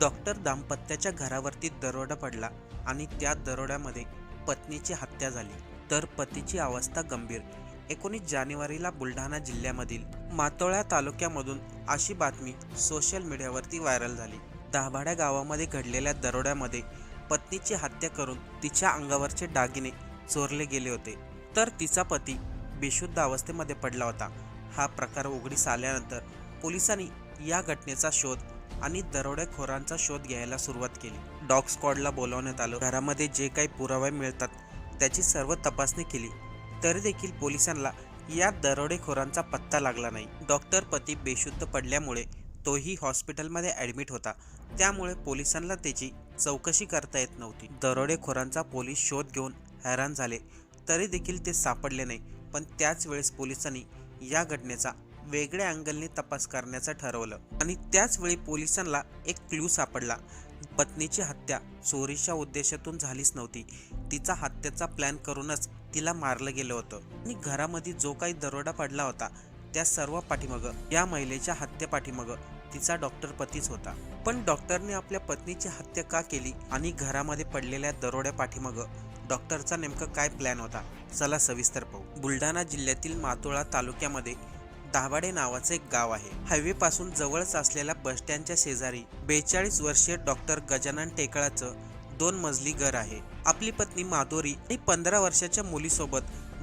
Doctor दाम्पत्याच्या घरावरती दरोडा पडला आणि त्या दरोड्यामध्ये पत्नीची हत्या झाली. तर पतीची अवस्था गंभीर. एकोणीस जानेवारीला बुलढाणा जिल्ह्यामधील मातोळ्या तालुक्यामधून अशी बातमी सोशल मीडियावरती व्हायरल झाली. दाभाड्या गावामध्ये घडलेल्या दरोड्यामध्ये पत्नीची हत्या करून तिच्या अंगावरचे दागिने चोरले गेले होते. तर तिचा पती बेशुद्ध अवस्थेमध्ये पडला होता. हा प्रकार उघडीस आल्यानंतर पोलिसांनी या घटनेचा शोध आणि दरोडेखोरांचा शोध घ्यायला सुरुवात केली. डॉग स्क्वॉडला बोलावण्यात आलं. घरामध्ये जे काही पुरावे मिळतात त्याची सर्व तपासणी केली. तरी देखील पोलिसांना या दरोडेखोरांचा पत्ता लागला नाही. डॉक्टर पती बेशुद्ध पडल्यामुळे तोही हॉस्पिटलमध्ये ॲडमिट होता. त्यामुळे पोलिसांना त्याची चौकशी करता येत नव्हती. दरोडेखोरांचा पोलीस शोध घेऊन हैराण झाले. तरी देखील ते सापडले नाही. पण त्याच वेळेस पोलिसांनी या घटनेचा वेगळ्या अँगलने तपास करण्याचं ठरवलं आणि त्याचवेळी पोलिसांना एक क्ल्यू सापडला. पत्नीची हत्या चोरीच्या उद्देशातून झालीच नव्हती. तिचा हत्येचा प्लॅन करूनच तिला मारलं गेलं होतं आणि घरामध्ये जो काही दरोडा पडला होता त्या सर्व पाठीमागं या महिलेच्या हत्या पाठीमागं तिचा डॉक्टर पतीच होता. पण डॉक्टरने आपल्या पत्नीची हत्या का केली आणि घरामध्ये पडलेल्या दरोड्या पाठीमागं डॉक्टरचा नेमका काय प्लॅन होता चला सविस्तर पाहू. बुलढाणा जिल्ह्यातील मातोळा तालुक्यामध्ये दाभाडे नावाचे एक गाव आहे. हायवे पासून जवळच असलेल्या बस स्टँडच्या शेजारी बेचाळीस वर्षीय डॉक्टर गजानन टेकळाचं दोन मजली घर आहे. आपली पत्नी माधुरी आणि पंधरा वर्षाच्या मुलीसोबत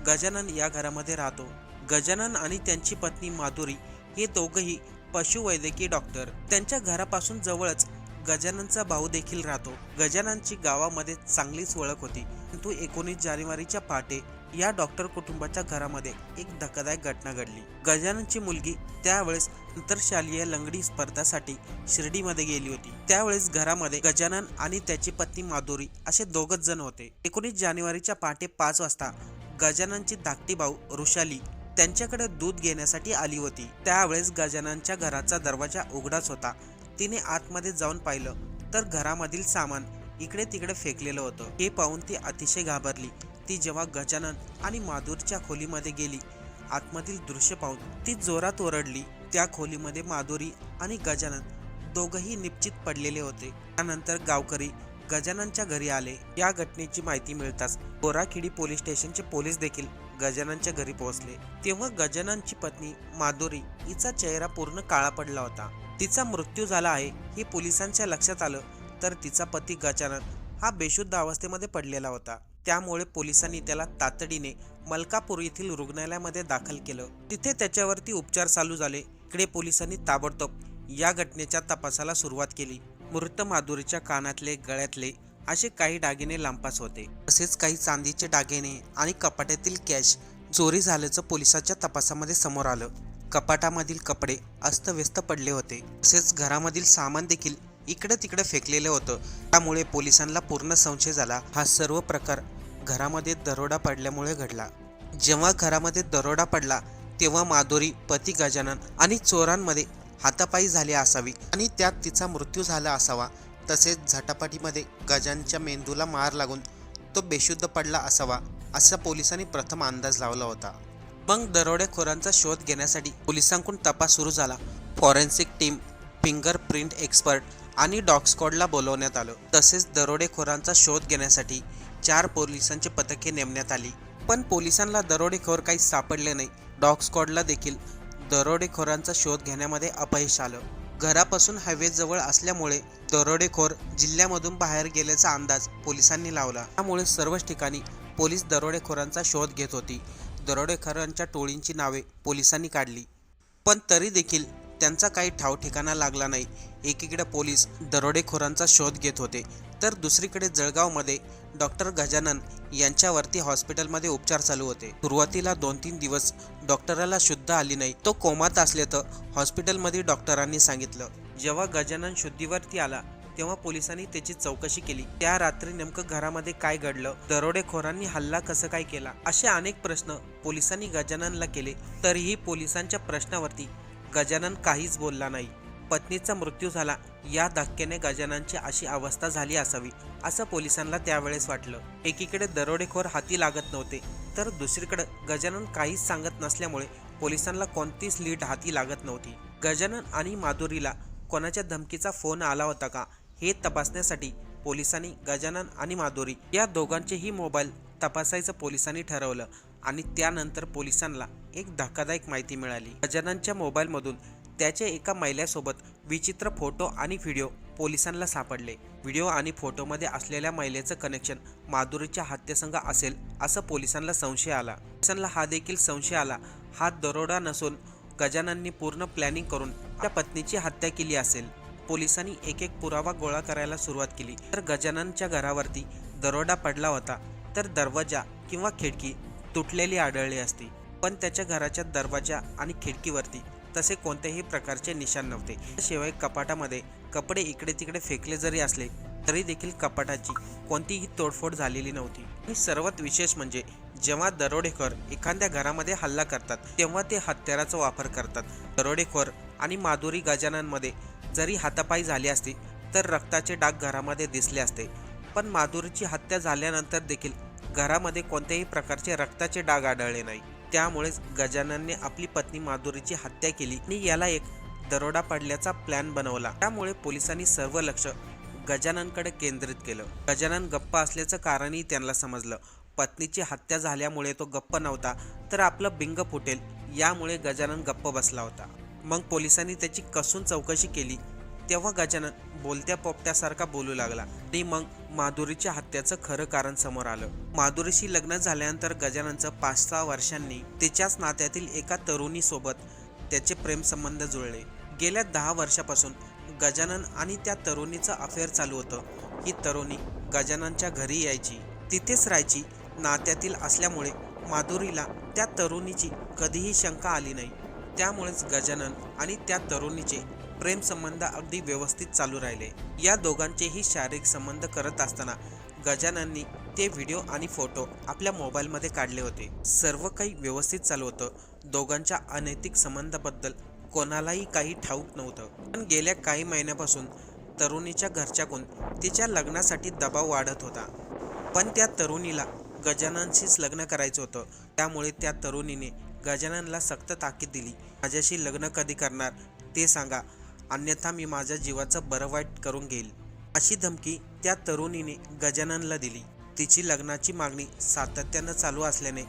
गजानन या घरामध्ये राहतो. गजानन आणि त्यांची पत्नी माधुरी हे दोघंही पशुवैद्यकीय डॉक्टर. त्यांच्या घरापासून जवळच गजाननचा भाऊ देखील राहतो. गजाननची गावामध्ये चांगलीच ओळख होती. परंतु एकोणीस जानेवारीच्या पहाटे या डॉक्टर कुटुंबाच्या घरामध्ये एक धक्कादायक घटना घडली. गजाननची मुलगी त्यावेळेस आंतरशालीय लंगडी स्पर्धासाठी शिर्डीमध्ये गेली होती. त्यावेळेस घरामध्ये गजानन आणि त्याची पत्नी माधुरी असे दोघच जण होते. एकोणीस जानेवारीच्या पहाटे पाच वाजता गजाननची धाकटी भाऊ ऋषाली त्यांच्याकडे दूध घेण्यासाठी आली होती. त्यावेळेस गजाननच्या घराचा दरवाजा उघडाच होता. तिने आतमध्ये जाऊन पाहिलं तर घरामधील सामान इकडे तिकडे फेकलेलं होतं. हे पाहून ती अतिशय घाबरली. ती जेव्हा गजानन आणि माधुरीच्या खोलीमध्ये गेली आतमधील दृश्य पाहून ती जोरात ओरडली. त्या खोलीमध्ये माधुरी आणि गजानन दोघही निश्चित पडलेले होते. त्यानंतर गावकरी गजाननच्या घरी आले. या घटनेची माहिती मिळताच बोराखिडी पोलीस स्टेशनचे पोलीस देखील गजाननच्या घरी पोहोचले. तेव्हा गजाननची पत्नी माधुरी हिचा चेहरा पूर्ण काळा पडला होता. तिचा मृत्यू झाला आहे हे पोलिसांच्या लक्षात आलं तर तिचा पती गजानन हा बेशुद्ध अवस्थेमध्ये पडलेला होता. त्यामुळे पोलिसांनी त्याला तातडीने मलकापूर येथील रुग्णालयामध्ये दाखल केलं. तिथे त्याच्यावरती उपचार चालू झाले. इकडे पोलिसांनी ताबडतोब या घटनेच्या तपासाला सुरुवात केली. मृत माधुरीच्या कानातले गळ्यातले असे काही दागिने लांपास होते. तसेच काही चांदीचे दागिने आणि कपाट्यातील कॅश चोरी झाल्याचं पोलिसाच्या तपासामध्ये समोर आलं. कपाटामधील कपडे अस्तव्यस्त पडले होते. तसेच घरामधील सामान देखील इकडे तिकडे फेकलेलं होतं. त्यामुळे पोलिसांना पूर्ण संशय झाला. हा सर्व प्रकार घरामध्ये दरोडा पडल्यामुळे घडला. जेव्हा घरामध्ये दरोडा पडला तेव्हा माधुरी पती गजानन आणि चोरांमध्ये हातापायी झाली असावी आणि त्यात तिचा मृत्यू झाला असावा. तसेच झटापटीमध्ये गजानच्या मेंदूला मार लागून तो बेशुद्ध पडला असावा असा पोलिसांनी प्रथम अंदाज लावला होता. मग दरोडेखोरांचा शोध घेण्यासाठी पोलिसांकडून तपास सुरू झाला. Forensic team fingerprint expert आणि डॉग स्क्वॉडला बोलवण्यात आलं. तसेच दरोडेखोरांचा शोध घेण्यासाठी चार पोलिसांची पथके नेमण्यात आली. पण पोलिसांना दरोडेखोर काही सापडले नाही. डॉग स्क्वॉडला देखील दरोडेखोरांचा शोध घेण्यामध्ये अपयश आलं. घरापासून हायवेजवळ असल्यामुळे दरोडेखोर जिल्ह्यामधून बाहेर गेल्याचा अंदाज पोलिसांनी लावला. त्यामुळे सर्वच ठिकाणी पोलीस दरोडेखोरांचा शोध घेत होती. दरोडेखोरांच्या टोळींची नावे पोलिसांनी काढली. पण तरी देखील त्यांचा काही ठाव ठिकाणा लागला नाही. एकीकडे पोलीस दरोडेखोरांचा शोध घेत होते तर दुसरीकडे जळगावमध्ये डॉक्टर गजानन यांच्यावरती हॉस्पिटलमध्ये उपचार चालू होते. सुरुवातीला दोन तीन दिवस डॉक्टराला शुद्ध आली नाही. तो कोमात असल्याचं हॉस्पिटलमध्ये डॉक्टरांनी सांगितलं. जेव्हा गजानन शुद्धीवरती आला तेव्हा पोलिसांनी त्याची चौकशी केली. त्या रात्री नेमकं घरामध्ये काय घडलं दरोडेखोरांनी हल्ला कसं काय केला असे अनेक प्रश्न पोलिसांनी गजाननला केले तरीही पोलिसांच्या प्रश्नावरती गजानन काहीच बोलला नाही. पत्नीचा मृत्यू झाला. या धक्क्याने गजाननची अशी अवस्था झाली असावी असं पोलिसांना त्यावेळेस वाटलं. एकीकडे दरोडेखोर हाती लागत नव्हते तर दुसरीकडे गजानन काहीच सांगत नसल्यामुळे पोलिसांना कोणतीच लीड हाती लागत नव्हती. गजानन आणि माधुरीला कोणाच्या धमकीचा फोन आला होता का हे तपासण्यासाठी पोलिसांनी गजानन आणि माधुरी या दोघांचेही मोबाईल तपासायचं पोलिसांनी ठरवलं आणि त्यानंतर पोलिसांना एक धक्कादायक माहिती मिळाली. गजाननच्या मोबाईलमधून त्याच्या एका महिलेसोबत विचित्र फोटो आणि व्हिडिओ पोलिसांना सापडले. व्हिडिओ आणि फोटोमध्ये असलेल्या महिलेचं कनेक्शन माधुरीच्या हत्येसंग असेल असं पोलिसांना संशय आला. पोलिसांना हा देखील संशय आला. हा दरोडा नसून गजानननी पूर्ण प्लॅनिंग करून आपल्या पत्नीची हत्या केली असेल. पोलिसांनी एक एक पुरावा गोळा करायला सुरुवात केली. तर गजाननच्या घरावरती दरोडा पडला होता तर दरवाजा किंवा खिडकी तुटलेली आढळली असती. पण त्याच्या घराच्या दरवाजा आणि खिडकीवरती तसे कोणत्याही प्रकारचे निशाण नव्हते. शिवाय कपाटामध्ये कपडे इकडे तिकडे फेकले जरी असले तरी देखील कपाटाची कोणतीही तोडफोड झालेली नव्हती. आणि सर्वात विशेष म्हणजे जेव्हा दरोडेखोर एखाद्या घरामध्ये हल्ला करतात तेव्हा ते हत्याराचा वापर करतात. दरोडेखोर आणि माधुरी गजाननमध्ये जरी हातापाई झाली असती तर रक्ताचे डाग घरामध्ये दिसले असते. पण माधुरीची हत्या झाल्यानंतर देखील घरामध्ये कोणत्याही प्रकारचे रक्ताचे डाग आढळले नाही. त्यामुळेच गजाननने आपली पत्नी माधुरीची हत्या केली आणि याला एक दरोडा पडल्याचा प्लॅन बनवला. त्यामुळे पोलिसांनी सर्व लक्ष गजाननकडे केंद्रित केलं. गजानन गप्प असल्याचं कारणही त्यांना समजलं. पत्नीची हत्या झाल्यामुळे तो गप्प नव्हता तर आपलं बिंग फुटेल यामुळे गजानन गप्प बसला होता. मग पोलिसांनी त्याची कसून चौकशी केली. तेव्हा गजानन बोलत्या पोपट्यासारखा बोलू लागला. आणि मग माधुरीच्या हत्याचं खरं कारण समोर आलं. माधुरीशी लग्न झाल्यानंतर गजाननचं पाच सहा वर्षांनी तिच्याच नात्यातील एका तरुणीसोबत त्याचे प्रेमसंबंध जुळले. गेल्या दहा वर्षापासून गजानन आणि त्या तरुणीचं अफेअर चालू होतं. ही तरुणी गजाननच्या घरी यायची. तिथेच राहायची. नात्यातील असल्यामुळे माधुरीला त्या तरुणीची कधीही शंका आली नाही. त्यामुळेच गजानन आणि त्या तरुणीचे प्रेमसंबंध अगदी व्यवस्थित चालू राहिले. या दोघांचेही शारीरिक संबंध करत असताना गजानननी ते व्हिडिओ आणि फोटो आपल्या मोबाईलमध्ये काढले होते. सर्व काही व्यवस्थित चालू होतं. दोघांच्या अनैतिक संबंधाबद्दल कोणालाही काही ठाऊक नव्हतं. पण गेल्या काही महिन्यापासून तरुणीच्या घरच्याकून तिच्या लग्नासाठी दबाव वाढत होता. पण त्या तरुणीला गजाननशीच लग्न करायचं होतं. त्यामुळे त्या तरुणीने गजाननला सक्त ताकीद दिली. माझ्याशी लग्न कधी करणार ते सांगा. अन्यथा मी माझ्या जीवाचं बरं वाईट करून घेईल. अशी धमकी त्या तरुणीने गजाननला दिली. तिची लग्नाची मागणी सातत्यानं चालू असल्याने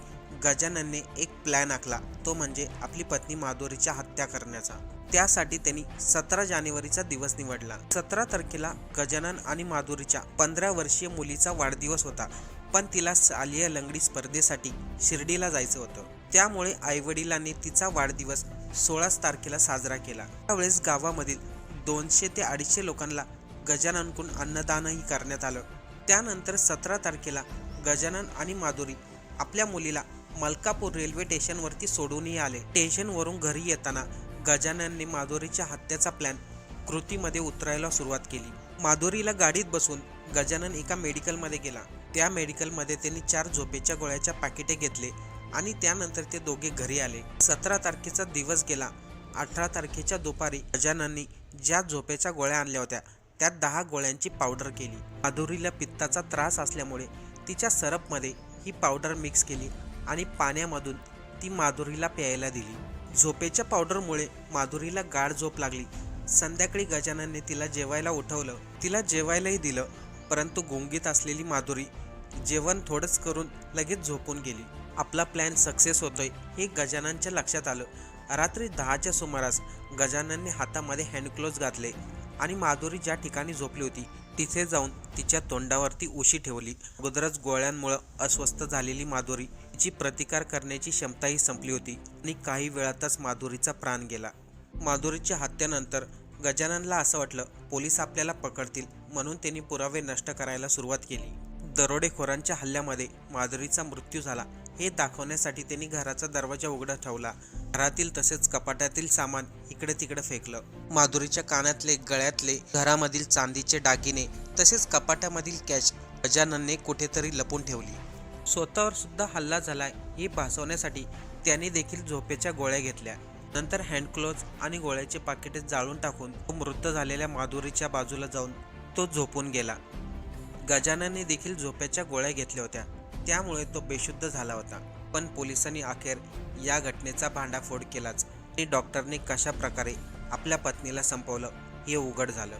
गजाननने एक प्लॅन आखला. तो म्हणजे आपली पत्नी माधुरीच्या हत्या करण्याचा. त्यासाठी त्यांनी सतरा जानेवारीचा दिवस निवडला. सतरा तारखेला गजानन आणि माधुरीच्या पंधरा वर्षीय मुलीचा वाढदिवस होता. पण तिला सालिया लंगडी स्पर्धेसाठी शिर्डीला जायचं होतं. त्यामुळे आईवडिलांनी तिचा वाढदिवस सोळाच तारखेला साजरा केला. त्यावेळेस गावामधील दोनशे ते अडीचशे लोकांना गजाननकडून अन्नदानही करण्यात आलं. त्यानंतर सतरा तारखेला गजानन आणि माधुरी आपल्या मुलीला मलकापूर रेल्वे स्टेशनवरती सोडूनही आले. स्टेशनवरून घरी येताना गजाननने माधुरीच्या हत्याचा प्लॅन कृतीमध्ये उतरायला सुरुवात केली. माधुरीला गाडीत बसून गजानन एका मेडिकलमध्ये गेला. त्या मेडिकलमध्ये त्यांनी चार झोपेच्या गोळ्याच्या पाकिटे घेतले. आणि त्यानंतर ते दोघे घरी आले. सतरा तारखेचा दिवस गेला. अठरा तारखेच्या दुपारी गजानननी ज्या झोपेच्या गोळ्या आणल्या होत्या त्यात दहा गोळ्यांची पावडर केली. माधुरीला पित्ताचा त्रास असल्यामुळे तिच्या सरपमध्ये ही पावडर मिक्स केली आणि पाण्यामधून ती माधुरीला प्यायला दिली. झोपेच्या पावडरमुळे माधुरीला गाढ झोप लागली. संध्याकाळी गजाननने तिला जेवायला उठवलं. तिला जेवायलाही दिलं परंतु गुंगीत असलेली माधुरी जेवण थोडंच करून लगेच झोपून गेली. आपला प्लॅन सक्सेस होतोय हे गजाननच्या लक्षात आलं. रात्री दहाच्या सुमारास गजाननने हातामध्ये हँडक्लोज घातले आणि माधुरी ज्या ठिकाणी झोपली होती तिथे जाऊन तिच्या तोंडावरती उशी ठेवली. अगोदरच गोळ्यांमुळं अस्वस्थ झालेली माधुरी तिची प्रतिकार करण्याची क्षमताही संपली होती आणि काही वेळातच माधुरीचा प्राण गेला. माधुरीच्या हत्येनंतर गजाननला असं वाटलं पोलीस आपल्याला पकडतील म्हणून त्यांनी पुरावे नष्ट करायला सुरुवात केली. दरोडेखोरांच्या हल्ल्यामध्ये माधुरीचा मृत्यू झाला. हे दाखवण्यासाठी त्यांनी घराचा दरवाजा उघडा ठेवला. घरातील तसेच कपाटातील सामान इकडे तिकडे फेकलं. माधुरीच्या कानातले गळ्यातले घरामधील चांदीचे दागिने तसेच कपाटामधील कॅश गजाननने कुठेतरी लपून ठेवली. स्वतःवर सुद्धा हल्ला झालाय हे भासवण्यासाठी त्याने देखील झोपेच्या गोळ्या घेतल्या. नंतर हँडक्लोज आणि गोळ्याचे पाकिटे जाळून टाकून तो मृत झालेल्या माधुरीच्या बाजूला जाऊन तो झोपून गेला. गजाननने देखील झोपेच्या गोळ्या घेतल्या होत्या. त्यामुळे तो बेशुद्ध झाला होता. पण पोलिसांनी अखेर या घटनेचा भांडाफोड केलाच आणि डॉक्टरने कशा प्रकारे आपल्या पत्नीला संपवलं हे उघड झालं.